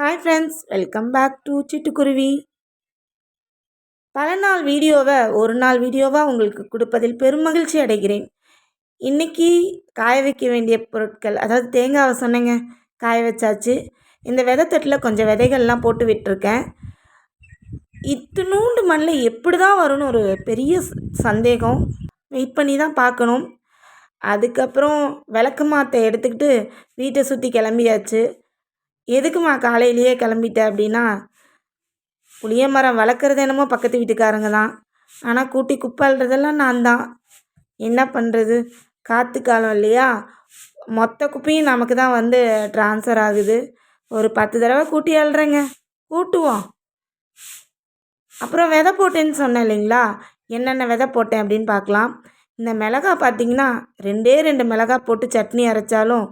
Hi friends welcome back to சிட்டுக்குருவி பல நாள் வீடியோவை ஒரு நாள் வீடியோவாக உங்களுக்கு கொடுப்பதில் பெருமகிழ்ச்சி அடைகிறேன். இன்றைக்கி காய வைக்க வேண்டிய பொருட்கள் அதாவது தேங்காவை சொன்னேங்க காய வச்சாச்சு. இந்த விதைத்தட்டில் கொஞ்சம் விதைகள்லாம் போட்டு விட்டுருக்கேன். இத்தினூண்டு மண்ணில் எப்படி தான் வரும்னு ஒரு பெரிய சந்தேகம். வெயிட் பண்ணி தான் பார்க்கணும். அதுக்கப்புறம் விளக்கு மாற்ற எடுத்துக்கிட்டு வீட்டை சுற்றி கிளம்பியாச்சு. எதுக்குமா காலையிலேயே கிளம்பிட்ட அப்படின்னா புளிய மரம் வளர்க்குறது என்னமோ பக்கத்து வீட்டுக்காரங்க தான். ஆனால் கூட்டி குப்பாளுறதெல்லாம் நான் தான். என்ன பண்ணுறது காற்று காலம் இல்லையா? மொத்த குப்பையும் நமக்கு தான் வந்து ட்ரான்ஸ்ஃபர் ஆகுது. ஒரு பத்து தடவை கூட்டி அழுறேங்க கூட்டுவோம். அப்புறம் விதை போட்டேன்னு சொன்னேன் இல்லைங்களா? என்னென்ன விதை போட்டேன் அப்படின்னு பார்க்கலாம். இந்த மிளகா பார்த்தீங்கன்னா ரெண்டே ரெண்டு மிளகா போட்டு சட்னி அரைச்சாலும்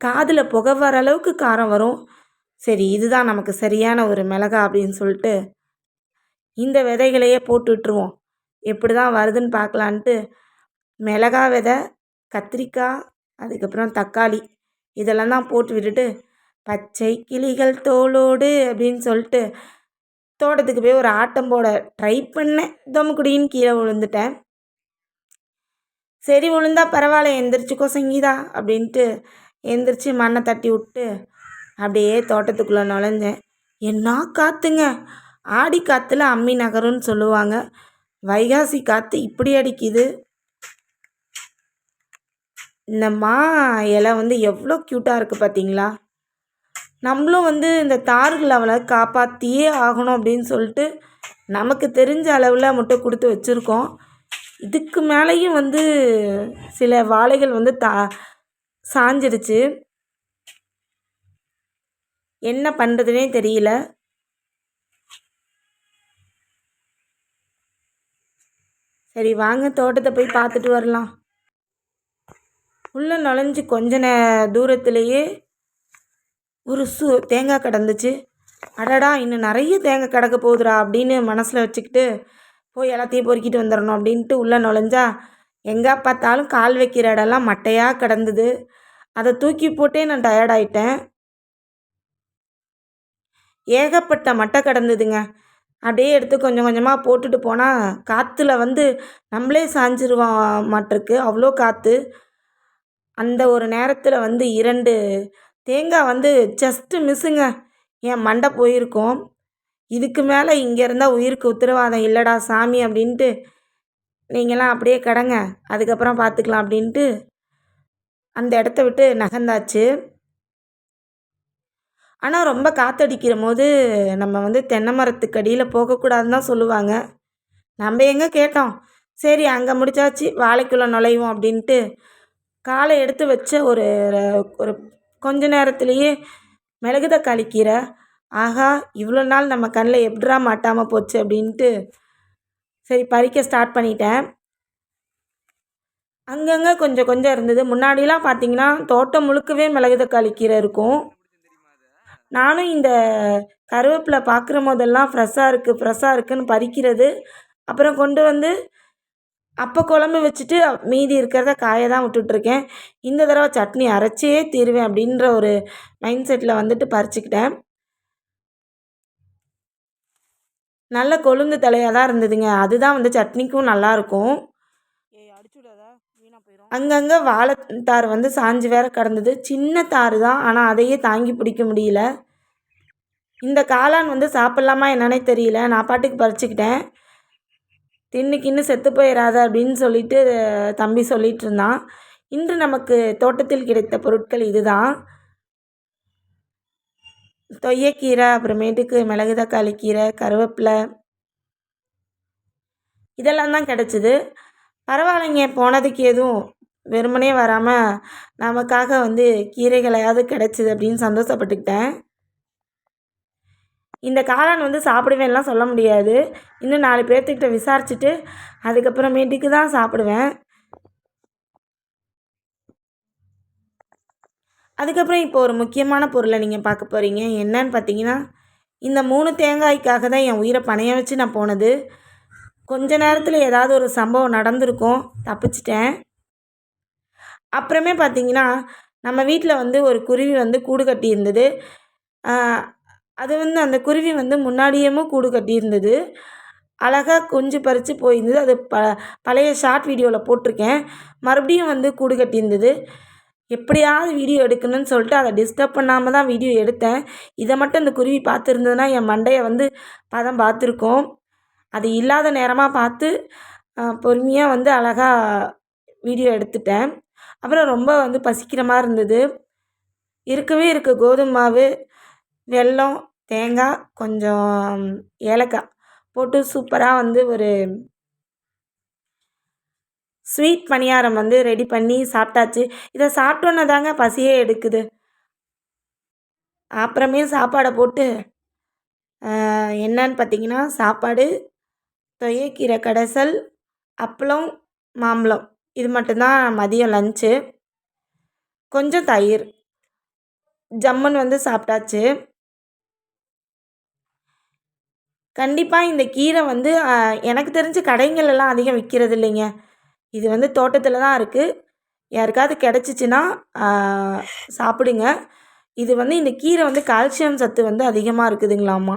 காதில் புகை வர அளவுக்கு காரம் வரும். சரி இதுதான் நமக்கு சரியான ஒரு மிளகா அப்படின்னு சொல்லிட்டு இந்த விதைகளையே போட்டு விட்டுருவோம். எப்படி தான் வருதுன்னு பார்க்கலான்ட்டு மிளகா விதை கத்திரிக்காய் அதுக்கப்புறம் தக்காளி இதெல்லாம் தான் போட்டு விட்டுட்டு பச்சை கிளிகள் தோளோடு அப்படின்னு சொல்லிட்டு தோட்டத்துக்கு போய் ஒரு ஆட்டம் போட ட்ரை பண்ணேன். தொமுக்குடின்னு கீழே விழுந்துட்டேன். சரி விழுந்தா பரவாயில்ல எந்திரிச்சுக்கோ சங்கீதா அப்படின்ட்டு எந்திரிச்சு மண்ணை தட்டி விட்டு அப்படியே தோட்டத்துக்குள்ளே நுழைஞ்சேன். என்ன காற்றுங்க ஆடி காற்றுல அம்மி நகரும்னு சொல்லுவாங்க. வைகாசி காற்று இப்படி அடிக்குது. இந்த மா இலை வந்து எவ்வளோ க்யூட்டாக இருக்குது பார்த்தீங்களா? நம்மளும் வந்து இந்த தார்கள் அவளை காப்பாற்றியே ஆகணும் அப்படின்னு சொல்லிட்டு நமக்கு தெரிஞ்ச அளவில் மட்டும் கொடுத்து வச்சுருக்கோம். இதுக்கு மேலேயும் வந்து சில வாழைகள் வந்து தா சாஞ்சிடுச்சு என்ன பண்ணுறதுனே தெரியல. சரி வாங்க தோட்டத்தை போய் பார்த்துட்டு வரலாம். உள்ளே நுழைஞ்சி கொஞ்ச நே தூரத்துலேயே ஒரு சு தேங்காய் கிடந்துச்சு. அடடா இன்னும் நிறைய தேங்காய் கிடக்க போகுதுடா அப்படின்னு மனசில் வச்சுக்கிட்டு போய் எல்லாத்தையும் பொறுக்கிட்டு வந்துடணும் அப்படின்ட்டு உள்ளே நுழைஞ்சா எங்கே பார்த்தாலும் கால் வைக்கிற இடம்லாம் மட்டையாக கிடந்தது. அதை தூக்கி போட்டே நான் டயர்டாயிட்டேன் ஏகப்பட்ட மட்டை கிடந்ததுங்க. அப்படியே எடுத்து கொஞ்சம் கொஞ்சமாக போட்டுட்டு போனால் காற்றுல வந்து நம்மளே சாஞ்சிருவோம் மாட்டிருக்கு அவ்வளோ காற்று அந்த ஒரு நேரத்தில் வந்து இரண்டு தேங்காய் வந்து ஜஸ்ட்டு மிஸ்ஸுங்க என் மண்டை போயிருக்கோம். இதுக்கு மேலே இங்கே இருந்தால் உயிருக்கு உத்தரவாதம் இல்லைடா சாமி அப்படின்ட்டு நீங்களாம் அப்படியே கடங்க அதுக்கப்புறம் பார்த்துக்கலாம் அப்படின்ட்டு அந்த இடத்த விட்டு நகர்ந்தாச்சு. ஆனால் ரொம்ப காற்றடிக்கிற போது நம்ம வந்து தென்னை மரத்துக்கு அடியில் போகக்கூடாதுன்னு தான் சொல்லுவாங்க. நம்ம எங்கே கேட்டோம் சரி அங்கே முடிச்சாச்சு வாழைக்குள்ளே நுழைவோம் அப்படின்ட்டு காலை எடுத்து வச்ச ஒரு ஒரு கொஞ்ச நேரத்துலேயே மிளகு தக்காளி கீரை ஆகா இவ்வளோ நாள் நம்ம கண்ணில் எப்படா மாட்டாமல் போச்சு அப்படின்ட்டு சரி பறிக்க ஸ்டார்ட் பண்ணிட்டேன். அங்கங்கே கொஞ்சம் கொஞ்சம் இருந்தது. முன்னாடிலாம் பார்த்தீங்கன்னா தோட்டம் முழுக்கவே மிளகு தக்காளி கீரை இருக்கும். நானும் இந்த கருவேப்பிலை பார்க்குற போதெல்லாம் ஃப்ரெஷ்ஷாக இருக்குது ஃப்ரெஷ்ஷாக இருக்குதுன்னு பறிக்கிறது. அப்புறம் கொண்டு வந்து அப்போ குழம்பு வச்சுட்டு மீதி இருக்கிறத காய தான் விட்டுட்ருக்கேன். இந்த தடவை சட்னி அரைச்சே தீருவேன் அப்படின்ற ஒரு மைண்ட் செட்டில் வந்துட்டு பறிச்சுக்கிட்டேன். நல்ல கொழுந்து தலையாக தான் இருந்ததுங்க. அதுதான் வந்து சட்னிக்கும் நல்லாயிருக்கும் அங்கங்கே வாழைத்தார் வந்து சாஞ்சு வேற கிடந்தது. சின்ன தார் தான். ஆனால் அதையே தாங்கி பிடிக்க முடியல. இந்த காளான் வந்து சாப்பிட்லாமா என்னன்னே தெரியல. நான் பாட்டுக்கு பறிச்சுக்கிட்டேன். தின்னு கின்னு செத்து போயிடாத அப்படின்னு சொல்லிட்டு தம்பி சொல்லிகிட்டு இருந்தான். இன்று நமக்கு தோட்டத்தில் கிடைத்த பொருட்கள் இதுதான். தொய்யக்கீரை அப்புறமேட்டுக்கு மிளகு தக்காளி கீரை கருவேப்பிலை. இதெல்லாம் தான் கிடச்சிது. பரவாயில்லைங்க போனதுக்கு எதுவும் வெறுமனே வராமல் நமக்காக வந்து கீரைகளையாவது கிடச்சிது அப்படின்னு சந்தோஷப்பட்டுக்கிட்டேன். இந்த காளான் வந்து சாப்பிடுவேன்லாம் சொல்ல முடியாது. இன்னும் நாலு பேர்த்துக்கிட்ட விசாரிச்சுட்டு அதுக்கப்புறமேட்டுக்கு தான் சாப்பிடுவேன். அதுக்கப்புறம் இப்போ ஒரு முக்கியமான பொருளை நீங்கள் பார்க்க போகிறீங்க என்னன்னு பார்த்தீங்கன்னா இந்த மூணு தேங்காய்க்காக தான் என் உயிரை பணைய வச்சு நான் போனது. கொஞ்ச நேரத்தில் ஏதாவது ஒரு சம்பவம் நடந்திருக்கும். தப்பிச்சிட்டேன். அப்புறமே பார்த்தீங்கன்னா நம்ம வீட்டில் வந்து ஒரு குருவி வந்து கூடு கட்டி இருந்தது அது வந்து அந்த குருவி வந்து முன்னாடியேவும் கூடு கட்டியிருந்தது. அழகாக குஞ்சு பறித்து போயிருந்தது. அது ப பழைய ஷார்ட் வீடியோவில் போட்டிருக்கேன். மறுபடியும் வந்து கூடு கட்டியிருந்தது. எப்படியாவது வீடியோ எடுக்கணும்னு சொல்லிட்டு அதை டிஸ்டர்ப் பண்ணாமல் தான் வீடியோ எடுத்தேன். இதை மட்டும் இந்த குருவி பார்த்துருந்ததுன்னா என் மண்டையை வந்து பதம் பார்த்துருக்கோம். அது இல்லாத நேரமாக பார்த்து பொறுமையாக வந்து அழகாக வீடியோ எடுத்துட்டேன். அப்புறம் ரொம்ப வந்து பசிக்கிற மாதிரி இருந்தது. இருக்கவே இருக்கு கோதுமை மாவு வெல்லம் தேங்காய் கொஞ்சம் ஏலக்காய் போட்டு சூப்பராக வந்து ஒரு ஸ்வீட் பணியாரம் வந்து ரெடி பண்ணி சாப்பிட்டாச்சு. இதை சாப்பிட்டோன்னே தாங்க பசியே எடுக்குது. அப்புறமே சாப்பாடை போட்டு என்னன்னு பார்த்தீங்கன்னா சாப்பாடு தொயக்கீரை கடைசல் அப்பளம் மாம்பழம். இது மட்டும்தான் மதியம் லன்ச்சு கொஞ்சம் தயிர். ஜம்முன்னு வந்து சாப்பிட்டாச்சு. கண்டிப்பாக இந்த கீரை வந்து எனக்கு தெரிஞ்சு கடைங்களெல்லாம் அதிகம் விற்கிறது இல்லைங்க இது வந்து தோட்டத்தில் தான் இருக்குது யாருக்காவது கிடச்சிச்சின்னா சாப்பிடுங்க. இது வந்து இந்த கீரை வந்து கால்சியம் சத்து வந்து அதிகமாக இருக்குதுங்களாம்மா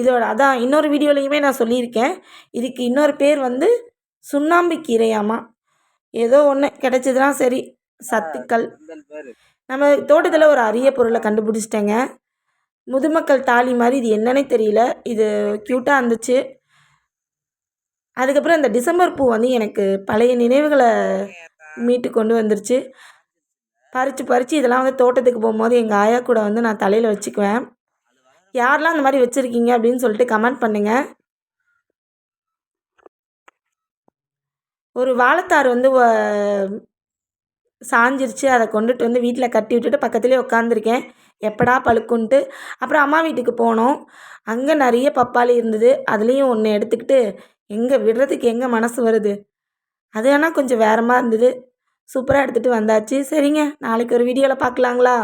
இதோட அதான் இன்னொரு வீடியோலையுமே நான் சொல்லியிருக்கேன். இதுக்கு இன்னொரு பேர் வந்து சுண்ணாம்பு கீரையாம்மா ஏதோ ஒன்று கிடச்சிதுன்னா சரி சத்துக்கள். நம்ம தோட்டத்தில் ஒரு அரிய பொருளை கண்டுபிடிச்சிட்டேங்க. முதுமக்கள் தாலி மாதிரி இது என்னன்னே தெரியல. இது க்யூட்டாக இருந்துச்சு. அதுக்கப்புறம் இந்த டிசம்பர் பூ வந்து எனக்கு பழைய நினைவுகளை மீட்டு கொண்டு வந்துருச்சு. பறித்து பறித்து இதெல்லாம் வந்து தோட்டத்துக்கு போகும்போது எங்கள் ஆயா கூட வந்து நான் தலையில் வச்சுக்குவேன். யாரெல்லாம் அந்த மாதிரி வச்சுருக்கீங்க அப்படின்னு சொல்லிட்டு கமெண்ட் பண்ணுங்கள் ஒரு வாழைத்தார் வந்து சாஞ்சிருச்சு. அதை கொண்டுட்டு வந்து வீட்டில் கட்டி விட்டுட்டு பக்கத்துலேயே உட்காந்துருக்கேன் எப்படா பழுக்குன்ட்டு. அப்புறம் அம்மா வீட்டுக்கு போனோம். அங்கே நிறைய பப்பாளி இருந்தது. அதுலேயும் ஒன்று எடுத்துக்கிட்டு எங்கே விடுறதுக்கு எங்கே மனசு வருது? அது ஆனால் கொஞ்சம் வேறமாக இருந்தது. சூப்பராக எடுத்துகிட்டு வந்தாச்சு. சரிங்க நாளைக்கு ஒரு வீடியோவில் பார்க்கலாங்களா